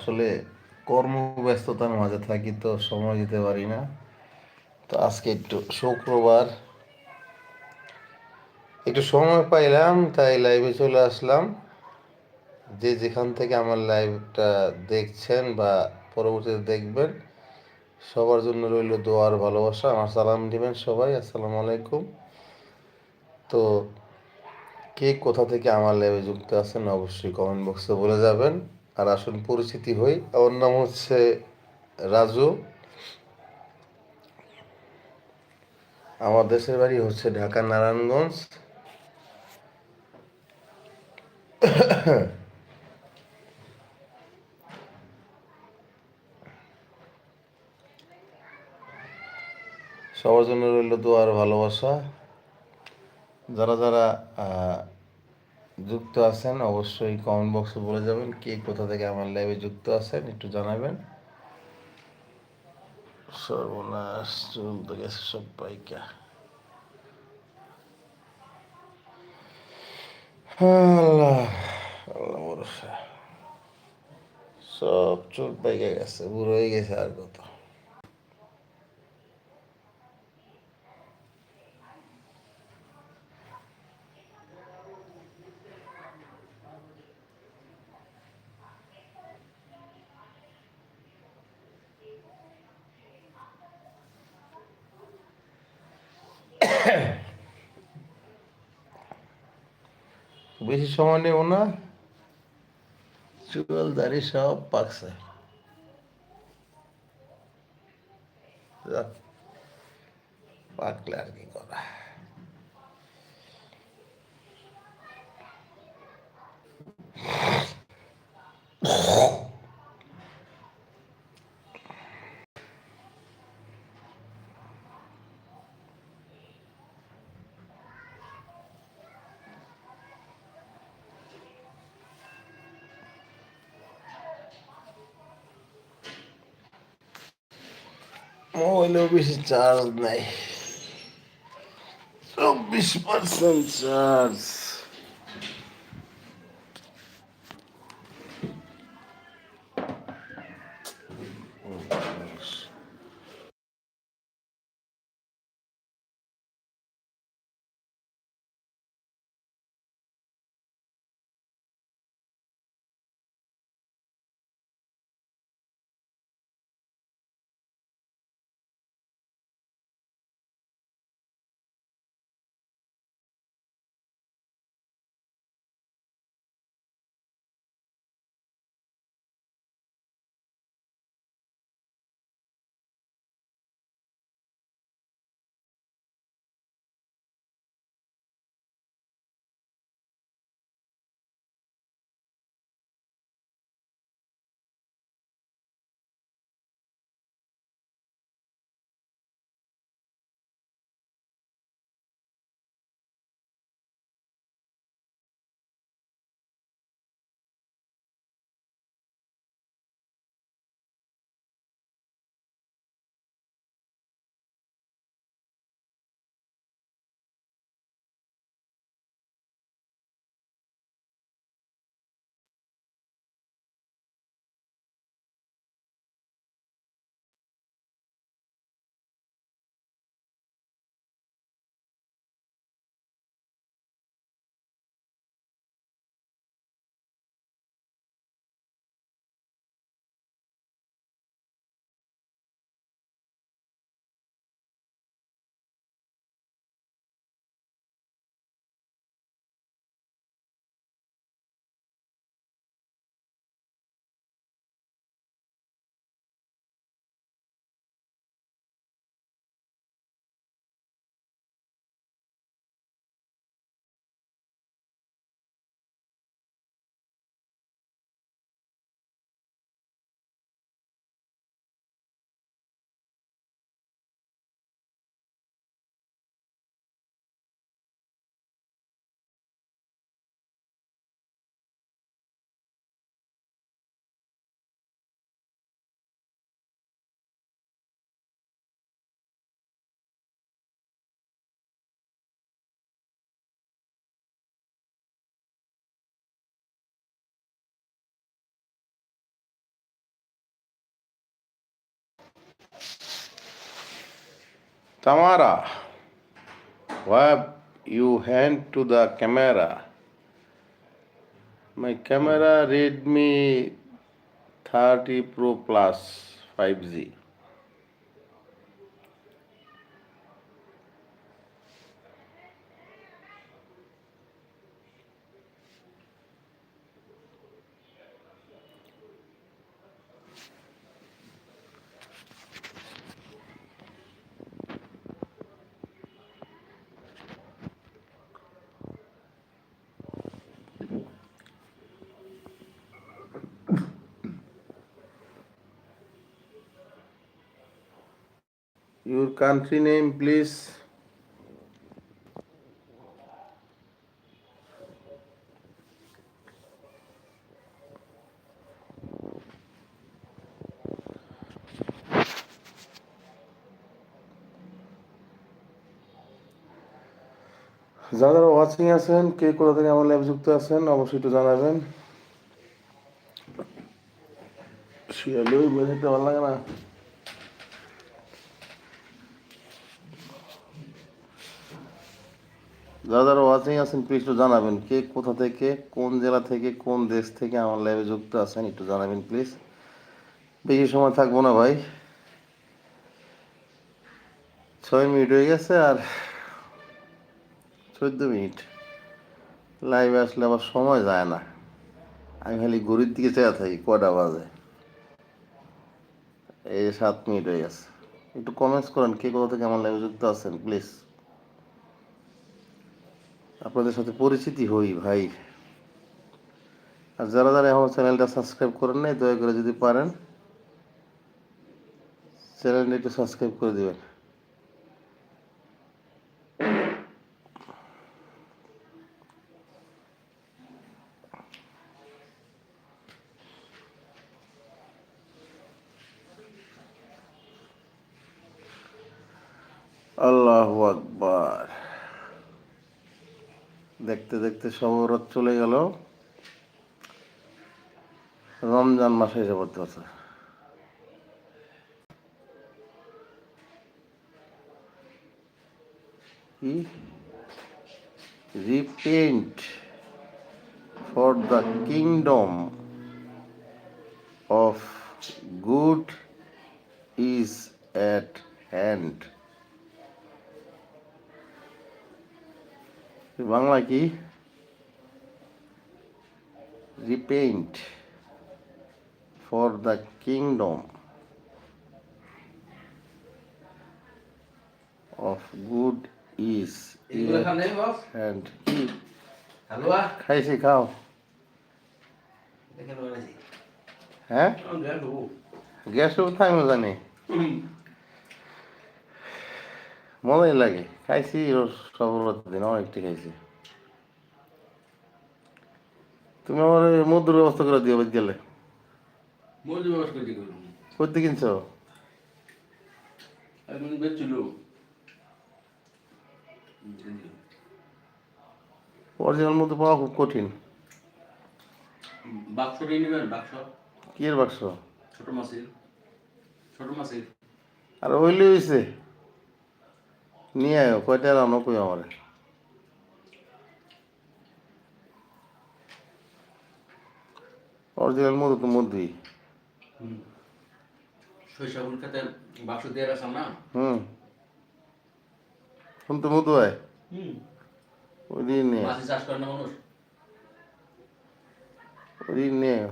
আসলে কর্মব্যস্ততার মাঝে থাকি তো সময় দিতে পারি না। তো আজকে একটু শুক্রবার। একটু সময় পাইলাম, তাই লাইভে চলে আসলাম। যে যেখান থেকে আমার লাইভটা দেখছেন বা পরবর্তীতে দেখবেন, সবার জন্য রইল দোয়ার ভালোবাসা। আমার সালাম দিবেন সবাই, আসসালামু আলাইকুম। তো কে কোথা থেকে আমার লাইভে যুক্ত আছেন অবশ্যই কমেন্ট বক্সে বলে যাবেন। আর আসুন পরিচিতি হই, ওর নাম হচ্ছে রাজু। আমার দেশের বাড়ি হচ্ছে ঢাকা নারায়ণগঞ্জ। সবার জন্য রইল দোয়ার ভালোবাসা। যারা যারা যুক্ত আছেন, অবশ্যই কমেন্ট বক্সে বলে যাবেন কে কোথা থেকে আমার লাইভে যুক্ত আছেন, একটু জানাবেন। সর্বনাশ চলতে গেছে সব পাইকা। আল্লাহ আল্লাহ সব চুল পাইকা গেছে, বুড়ো হয়ে গেছে আর কত। বেশি সময় নেব না। চুল দাড়ি সব পাকছে যাক, পাকলে আর কি করা মোবাইলেও বেশি চার্জ নাই চব্বিশ percent charge Tamara, wave you hand to the camera. My camera read me Redmi 30 Pro Plus 5G. Your country name, please. যারা ওয়াচিং আছেন কে কোথা থেকে আমার লাইভ যুক্ত আছেন অবশ্যই একটু জানাবেন ভালো লাগে না যারা যারা ওয়াচিং আছেন প্লিজ একটু জানাবেন কে কোথা থেকে, কোন জেলা থেকে, কোন দেশ থেকে আমার লাইভে যুক্ত আছেন, একটু জানাবেন প্লিজ বেশি সময় থাকব না ভাই। ছয় মিনিট হয়ে গেছে আর চোদ্দ মিনিট। লাইভে আসলে আবার সময় যায় না। আমি খালি ঘড়ির দিকে চেয়ে থাকি কটা বাজে। এই সাত মিনিট হয়ে গেছে। একটু কমেন্টস করেন, কে কোথা থেকে আমার লাইভে যুক্ত আছেন প্লিজ আপনাদের সাথে পরিচিতি হই, ভাই। আর যারা যারা আমার চ্যানেলটা সাবস্ক্রাইব করেন নাই, দয়া করে যদি পারেন, চ্যানেলটা একটু সাবস্ক্রাইব করে দিবেন আল্লাহ আকবার দেখতে দেখতে সবরত চলে গেল। রমজান মাসে এসে পড়তে হচ্ছে কি? Repent for the kingdom of God is at hand. Bangla কি repent for the kingdom of God is এগুলো খান নাই বস হ্যান্ড কি হালুয়া খাইছি খাও দেখেন বানাইছি হ্যাঁ আমি জানব গ্যাস কোথায় আমি জানি মজাই লাগে খাইছি সব দিন অনেকটি খাইছি। তুমি আমার মধুর ব্যবস্থা করে দিও গেলে করে করতে কিনছো? আমি বেচছিল অরিজিনাল মধু পাওয়া খুব কঠিন। বাক্সটাই নেবেন বাক্স? কি এর বাক্স? ছোট মাছের। ছোট মাছের। আর হইলে হয়েছে নিয়ে আয় কয়টা রানো কই আমার অরিজিনাল মধু তো মধুই সরিষা ফুল বাক্স দিয়ে রাখলাম না হুম শুন তো মধু হয় ওই দিন নিয়ে মাছি চাষ করে না মানুষ ওই দিন নিয়ে আয়।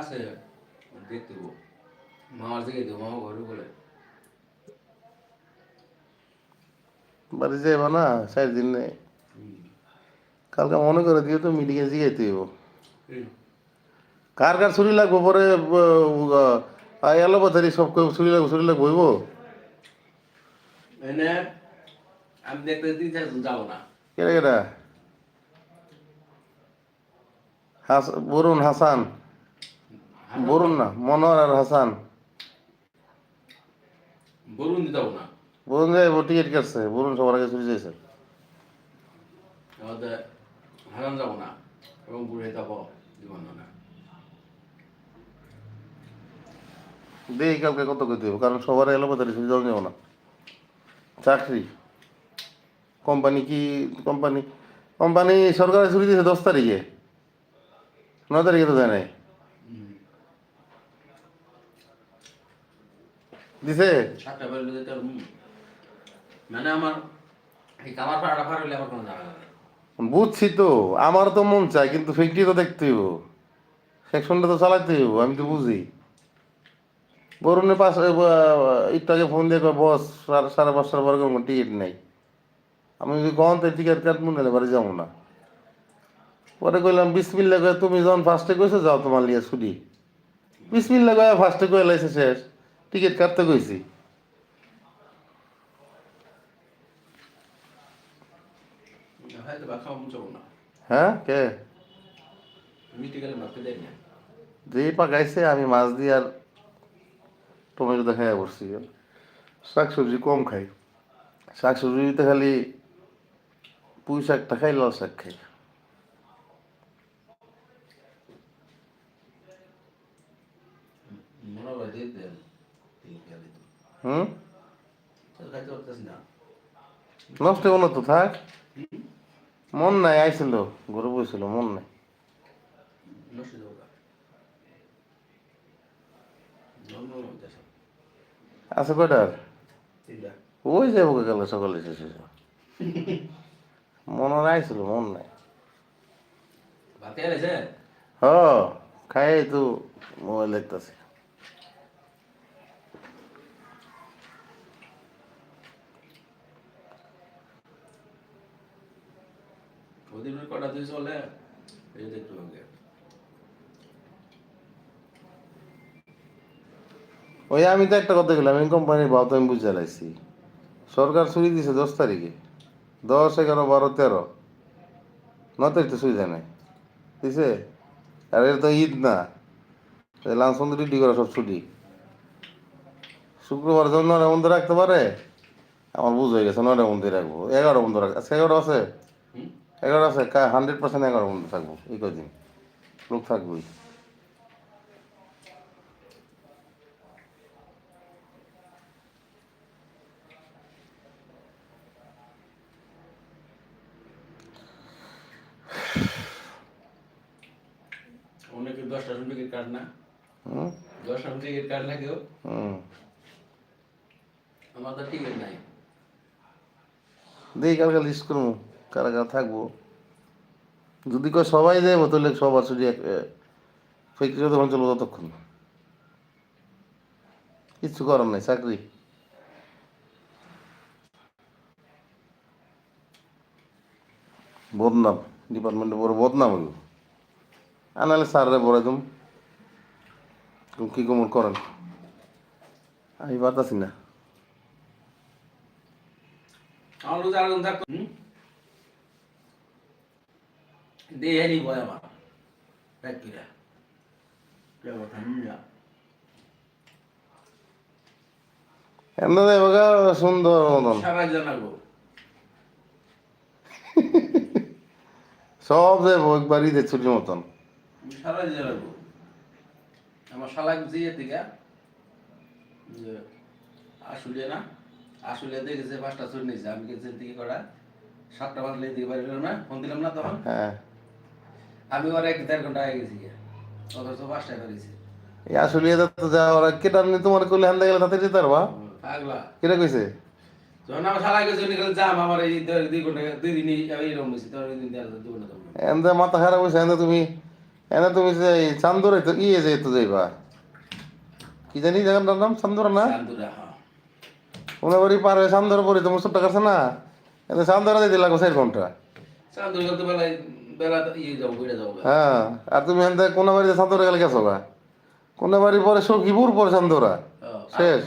আছে দেখতে মামার মামা ঘরে বলে। বাড়ি যাইবা না চার দিন নেই। কালকে মনে করে দিও তো মিটিংয়ে জিগাইতে হইব। কার কার ছুরি লাগবো? পরে এলো বাতারি সব ছুরি লাগবো ছুরি লাগবো হইব? আমি দেখতে দিতে যাব না। কেটা কেটা হাস বরুণ হাসান? বরুণ না মনোহর আর হাসান। বলুন দিতে না। বরুণ যাইব টিকিট কাটছে। বরুণ সবার আগে ছুরি যাইছে। হারান যাব না এবং বুড়ে যাব জীবন না। দেই কালকে কত করে দেবো? কারণ সবার এলো বাজারে সুবিধা নেব না। চাকরি। কোম্পানি কি কোম্পানি? কোম্পানি সরকারে ছুটি দিয়েছে দশ তারিখে। ন তারিখে তো দেয় নাই দিছে? সাতটা বেলা যেতে মানে আমার এই কামার পাড়াটা পার হইলে আমার কোনো ঝামেলা নেই। বুঝছি তো আমার তো মন চায় কিন্তু ফ্যাক্টরি তো দেখতে হইব। সেকশনটা তো চালাইতে হইব আমি তো বুঝি। বরুণের পাশে একটু আগে ফোন দিয়ে বস সাড়ে- পাঁচটার পরে কোনো টিকিট নেই। আমি যদি কখন তো টিকিট কাটবো না বাড়ি যাব না। পরে কইলাম বিসমিল্লা কয়ে তুমি যখন ফার্স্টে কইছো যাও তোমার লিয়ে ছুটি। বিসমিল্লা কয়ে ফার্স্টে কয়ে লাইছে শেষ। টিকিট কাটতে কইছি। হয়তো বা খাওয়া মুচাবো না হ্যাঁ কে? মিষ্টি গেলে মাখতে দেয় না যেই পাকাইছে আমি মাছ দিয়ে আর টমেটো দিয়ে খাইয়া পড়ছি। শাক সবজি কম খাই। শাক সবজিতে খালি পুঁই শাকটা খাই, লাল শাক খাই মনে হয় দিয়ে দেন তিন পেয়ালি তো হুম? নষ্ট হব তো থাক। মন নাই আইছিল গরু বইছিল মন নাই। আছে। কয়টার ওই যাব কালে সকালে শেষ মন আইছিল মন নাই। হ খাই তো মোবাইল দেখতেছি। চলে। এই দেখতে হবে ওই আমি তো একটা কথা গেলাম আমি কোম্পানির তো আমি বুঝে লাইছি। সরকার ছুটি দিছে দশ তারিখে। দশ এগারো বারো তেরো। ন তারিখ তো সুবিধা নেই। দিছে? আর এটা তো ঈদ না। লাঞ্চ বন্ধ ডিউটি করা সব ছুটি। শুক্রবার যখন নয়টা বন্ধ রাখতে পারে। আমার বুঝ হয়ে গেছে নয়টা বন্ধ রাখব। এগারো বন্ধ রাখ আজকে এগারো আছে? এগারো আছে হান্ড্রেড পার্সেন্ট এগারো বন্ধ থাকব এই কদিন লোক থাকবোই। অনেকে দশটা সময় টিকিট কাট না দশটা কাট না কেউ? আমার তো টিকিট নাই। দেখি কালকে লিস্ট করব। কারা কারা থাকব। যদি কয় সবাই যাব তাহলে সবার ছুটি এক ফ্যাক্টরি তখন চলবো ততক্ষণ। কিচ্ছু করার নাই, চাকরি। বদনাম ডিপার্টমেন্টে বড় বদনাম হইব। আনালে স্যাররে বলে তুমি কি কমন করেন? আমি বাতাসি না। আমার লোক আরেকজন থাকতো হুম নি বয় আমার ফ্যাক্টরিটা কেউ কথা না সুন্দর মতন। সব একবার ঈদের ছুটির মতন। সারা জানাব আমার শালা জিয়ে থেকে যে আসলে না আসলে দেখেছে পাঁচটা চুরি নিয়েছে আমি গেছি করা সাতটা বাজলে দিকে বাড়ি না ফোন দিলাম না তখন। হ্যাঁ। আমি ওর এক দেড় ঘণ্টা আগে গেছি অথচ পাঁচটায় বেরিয়েছি এই আসলে এটা তো যাওয়ার কেটা নিয়ে তোমার কইলে হান্দা গেলে তাতে যেতে পারবা? পাগলা। কেটা কইছে? যখন আমার শালা গেছে উনি গেলে যাম আমার এই দুই দুই ঘণ্টা দুই দিনই এইরকম হয়েছে তোর ওই দিন দুই ঘণ্টা তখন মাথা খারাপ হয়েছে এনে তুমি যে চান্দুরে তো ইয়ে যেত যাইবা। কি জানি জায়গাটার নাম চান্দুরা না? ওনার বাড়ি পার হয়ে চান্দুরা পরে তোমার সব টাকা আছে না। এনে চান্দুরা দিতে লাগবে চার ঘণ্টা। চান্দুর গেলে ইয়ে হ্যাঁ আর তুমি এনতে কোন বাড়িতে চান্দুরা গেলে গেছো গা? কোন বাড়ি পরে সখীপুর পরে চান্দুরা? শেষ।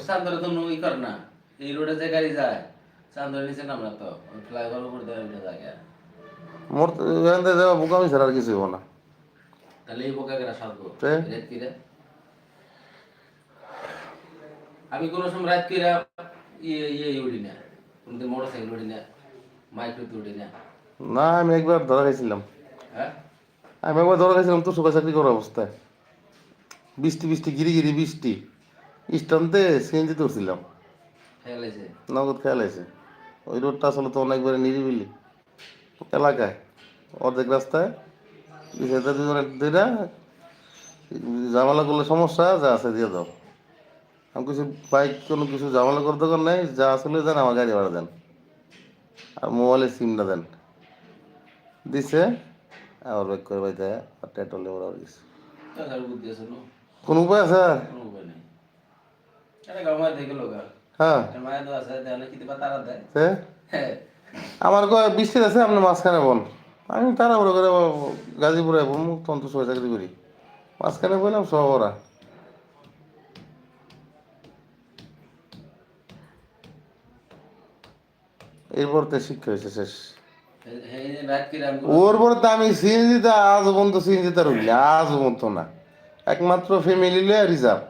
তো করে না। এই রোডে যে গাড়ি যায় নিচে তো ফ্লাইওভার উপর দিয়ে উঠে যায় মোর এনতে যাওয়া বোকামি ছাড়া আর কিছু হব না। তাহলে এই বোকা আমি কোনো সময় রাত কিরা ইয়ে ইয়ে উঠি না। কোনদিন মোটর সাইকেল উঠি না মাইক্রোতে উঠি না। না আমি একবার ধরা হ্যাঁ আমি একবার ধরা খাইছিলাম তো সুখা চাকরি করার অবস্থায়। বৃষ্টি বৃষ্টি গিরি গিরি বৃষ্টি। স্টানতে সিএনজি তুলছিলাম নগদ খেয়াল আছে ওই রোডটা আসলে তো অনেকবারে নিরিবিলি। এলাকায় অর্ধেক রাস্তায়। বিষয়টা দুইটা ঝামেলা করলে সমস্যা যা আছে দিয়ে দাও। আমি কিছু বাইক কোনো কিছু ঝামেলা করার দরকার নেই যা আসলে দেন আমার গাড়ি ভাড়া দেন। আর মোবাইলের সিমটা দেন। দিছে আবার বাইক করে বাইতে আর টেটলে ওরা গেছে কোন উপায় আছে? হ্যাঁ। হ্যাঁ। আমার কয় বৃষ্টি আছে আপনি মাঝখানে বল। আমি তারা বড় করে গাজীপুরে বলব তখন তো সবাই চাকরি করি। মাঝখানে বললাম সব ওরা। এরপর তো শিক্ষা হয়েছে শেষ। ওর পরে তো আমি সিএনজিতে আজ পর্যন্ত সিএনজিতে রইলি আজ পর্যন্ত না। একমাত্র ফ্যামিলি লিয়ে রিজার্ভ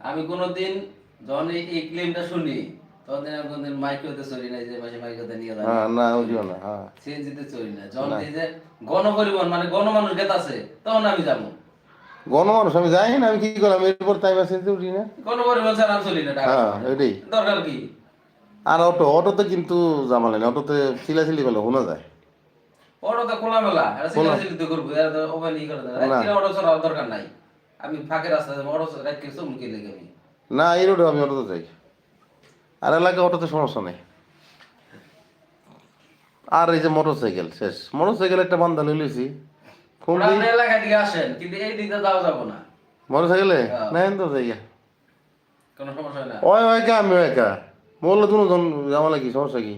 আমি কোনোদিন যখন এই ক্লেমটা শুনি তখন আমি কোনদিন চলি না যে মাইক নিয়ে যাই হ্যাঁ না ওইও না হ্যাঁ। সিএনজিতে চলি না। যখন এই যে গণপরিবহন মানে গণমানুষ গেত আছে তখন আমি যাব। গণমানুষ আমি যাই না আমি কি করলাম? এরপর তাই উঠি না। গণপরিবহন ছাড়া আমি চলি না হ্যাঁ। এটাই দরকার কি? আর অটো অটোতে কিন্তু জামালে না অটোতে চিলাচিলি করলে শোনা যায়। ওটা তো খোলামেলা এটা খোলা। করব এটা তো ওভার ই করে দেবে না। অটো চলার দরকার নাই। আমি ফাঁকে রাস্তা অটো করে চমকে লেগে আমি? না এই রোডে আমি অটোতে যাই। আর এলাকায় অটোতে সমস্যা নেই। আর এই যে মোটর সাইকেল শেষ মোটর সাইকেল একটা বান্ধা ওরা এলাকা দিকে আসেন কিন্তু এই দিকে যাওয়া যাব না। মোটর সাইকেলে হ্যাঁ। তো যাই কোনো সমস্যা হয় না? ওই একা আমি একা। বলল দুজন জামালা কি সমস্যা কি?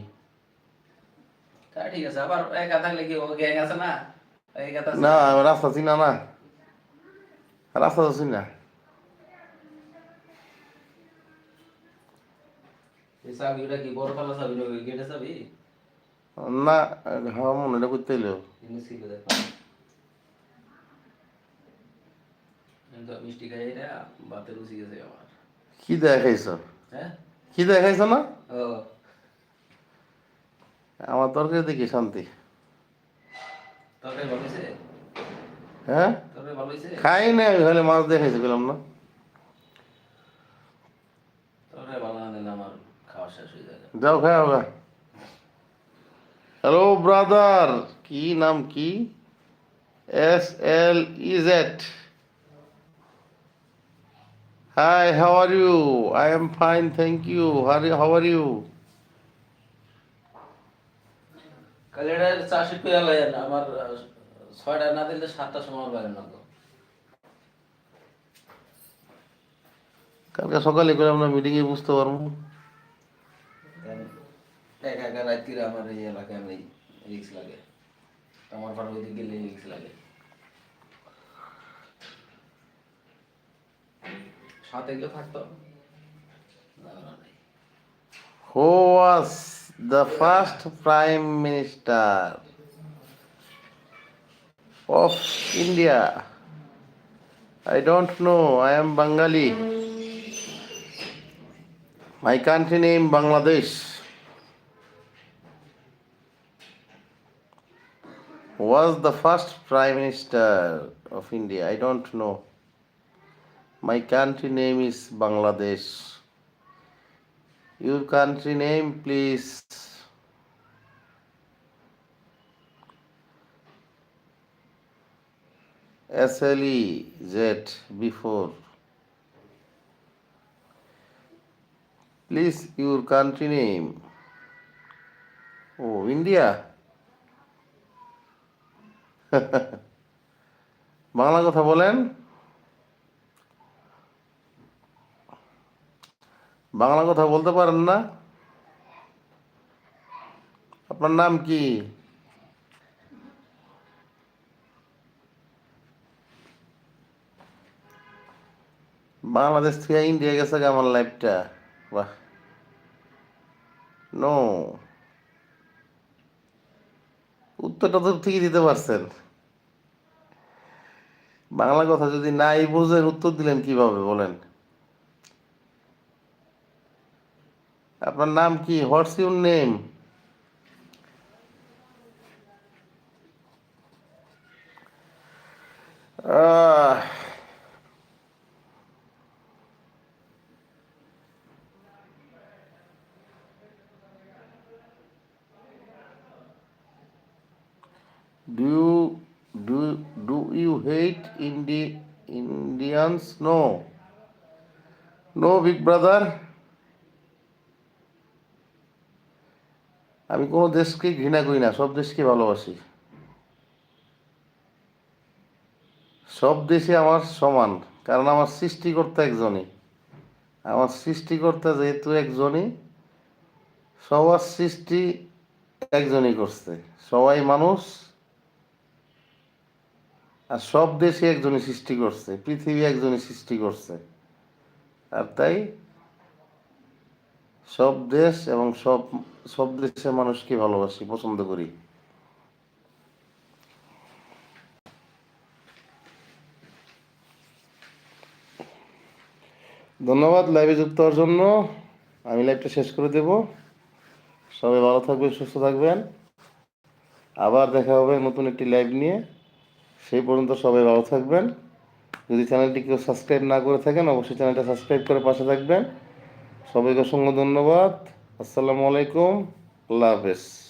ঠিক আছে আবার একা থাকলে কি গ্যাং আছে না? না রাস্তা চিনা না। রাস্তা তো চিনা। এই চাবি ওটা কি বড় পালা চাবি গেটে চাবি? না হ্যাঁ মনে এটা করতে এলো মিষ্টি খাই এটা বাতে রুচি গেছে আমার কি দেখাইছ? হ্যাঁ? কি দেখাইছ না? আমার তরকারি দেখি শান্তি হ্যাঁ? খাই না আমি খালি মাছ দেখাইছি পেলাম না। যাও খাই হবে হ্যালো ব্রাদার কি নাম কি? S L Z hi how are you I am fine thank you how are you কালি এটা চাষি পেয়ে লাগেন আমার আহ, ছয়টা না দিলে সাতটার সময় আমার লাগে না তো কালকে সকালে করে আমরা মিটিংয়ে বুঝতে পারব কারণ একা একা রাত করে আমার এই এলাকায় আমি রিক্স লাগে আমার পাড়া ওইদিকে গেলে রিক্স লাগে সাথে গেলে থাকতো ঝামেলা নেই। Who was the first prime minister of India? I don't know. I am Bengali. My country name Bangladesh. Was the first prime minister of India? I don't know. My country name is Bangladesh. Your country name, please. S L E Z before. Please, your country name. Oh, India. Bangla কথা বলেন বাংলা কথা বলতে পারেন না? আপনার নাম কি? বাংলাদেশ থেকে ইন্ডিয়া গেছে আমার লাইফটা। বাহ। নো। উত্তরটা তো ঠিকই দিতে পারছেন। বাংলা কথা যদি নাই বুঝেন উত্তর দিলেন কীভাবে বলেন? আপনার নাম কি what's your name Do you do do you hate Indi Indians? No. No, big brother. আমি কোনো দেশকে ঘৃণা করি না, সব দেশকে ভালোবাসি। সব দেশে আমার সমান, কারণ আমার সৃষ্টিকর্তা একজনই। আমার সৃষ্টিকর্তা যেহেতু একজনই, সবার সৃষ্টি একজনই করছে। সবাই মানুষ, আর সব দেশে একজনই সৃষ্টি করছে, পৃথিবী একজনই সৃষ্টি করছে। আর তাই সব দেশ এবং সব সব দেশের মানুষকে ভালোবাসি, পছন্দ করি। ধন্যবাদ লাইভে যুক্ত হওয়ার জন্য। আমি লাইভটা শেষ করে দেব। সবাই ভালো থাকবেন, সুস্থ থাকবেন। আবার দেখা হবে নতুন একটি লাইভ নিয়ে। সেই পর্যন্ত সবাই ভালো থাকবেন। যদি চ্যানেলটি কেউ সাবস্ক্রাইব না করে থাকেন, অবশ্যই চ্যানেলটা সাবস্ক্রাইব করে পাশে থাকবেন। সবাইকে অসংখ্য ধন্যবাদ। আসসালামু আলাইকুম। আল্লাহ হাফেজ।